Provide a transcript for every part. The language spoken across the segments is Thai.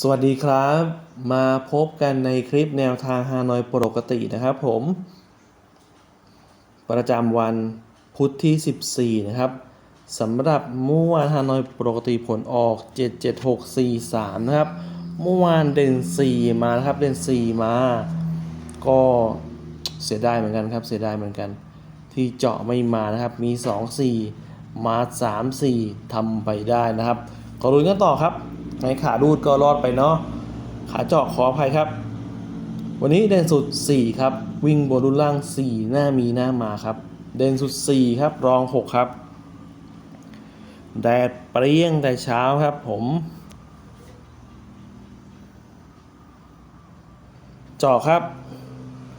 สวัสดีครับ มาพบกันในคลิปแนวทางฮานอยปกตินะครับผม ประจำวันพุธที่ 14 นะครับสำหรับเมื่อวานฮานอยปกติผลออก 77643 นะครับเมื่อวานเด่น 4 มานะครับเด่น 4 มา ก็เสียดายเหมือนกันครับเสียดายเหมือนกัน ที่เจาะไม่มานะครับมี 2 4 มา 3 4ทำไปได้นะครับก็รุ้นกันต่อครับ ในขาดูดก็รอดไปเนาะขาเจาะขออภัยครับ วันนี้เด่นสุด 4 ครับ วิ่งบนรุ่นล่าง 4 หน้ามีหน้ามาครับ เด่นสุด 4 ครับ รอง 6 ครับ แดดเปรี้ยงแต่เช้าครับผมเจาะครับ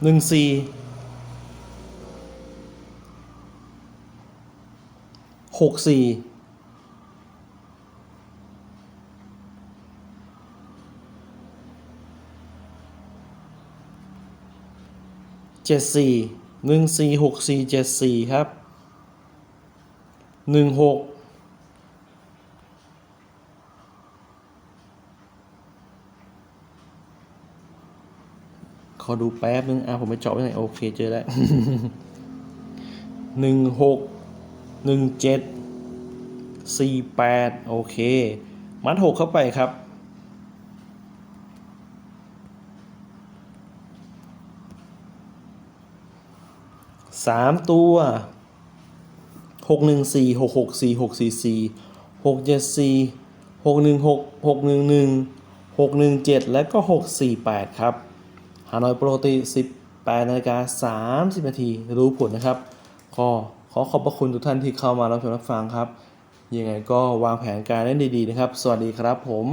1 4 6 4 เจ็ดสี่หนึ่งสี่หกสี่เจ็ดสี่ครับหนึ่งหกขอดูแป๊บนึง อะ ผมไปเจาะไว้ไหน โอเค เจอแล้วหนึ่งหกหนึ่งเจ็ดสี่แปดโอเค มัดหกเข้าไปครับ สามตัวหกหนึ่งสี่หกหกสี่หกสี่สี่หกเจ็ดสี่หกหนึ่งหกหกหนึ่งหนึ่งหกหนึ่งเจ็ดและก็หกสี่แปดครับฮานอยโปรตีสิบแปดนาฬิกาสามสิบนาทีรู้ผลนะครับก็ขอขอบพระคุณทุกท่านที่เข้ามารับชมรับฟังครับ ยังไงก็วางแผนการเล่นดีๆนะครับ สวัสดีครับผม